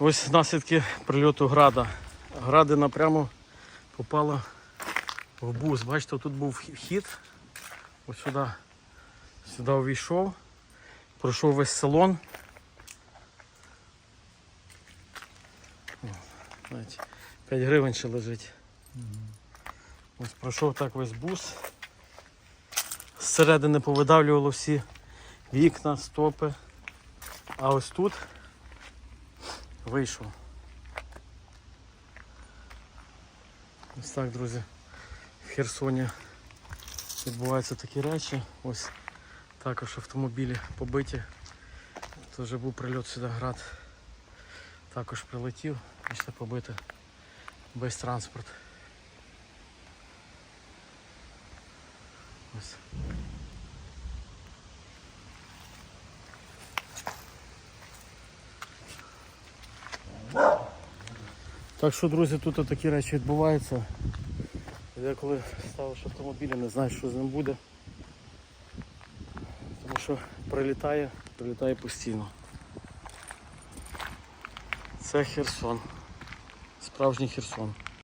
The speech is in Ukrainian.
Ось наслідки прильоту града. Гради напрямо попала в бус. Бачите, тут був вхід. Ось сюди, сюди увійшов. Пройшов весь салон. Навіть 5 гривень ще лежить. Ось пройшов так весь бус. Зсередини повидавлювало всі вікна, стопи. А ось тут вийшов. Ось так, друзі, в Херсоні відбуваються такі речі. Ось також автомобілі побиті. Це вже був прильот сюди град. Також прилетів, бачите, побити весь транспорт. Ось. Так що, друзі, тут такі речі відбуваються. Я коли ставиш автомобіля, не знаєш, що з ним буде. Тому що прилітає, прилітає постійно. Це Херсон. Справжній Херсон.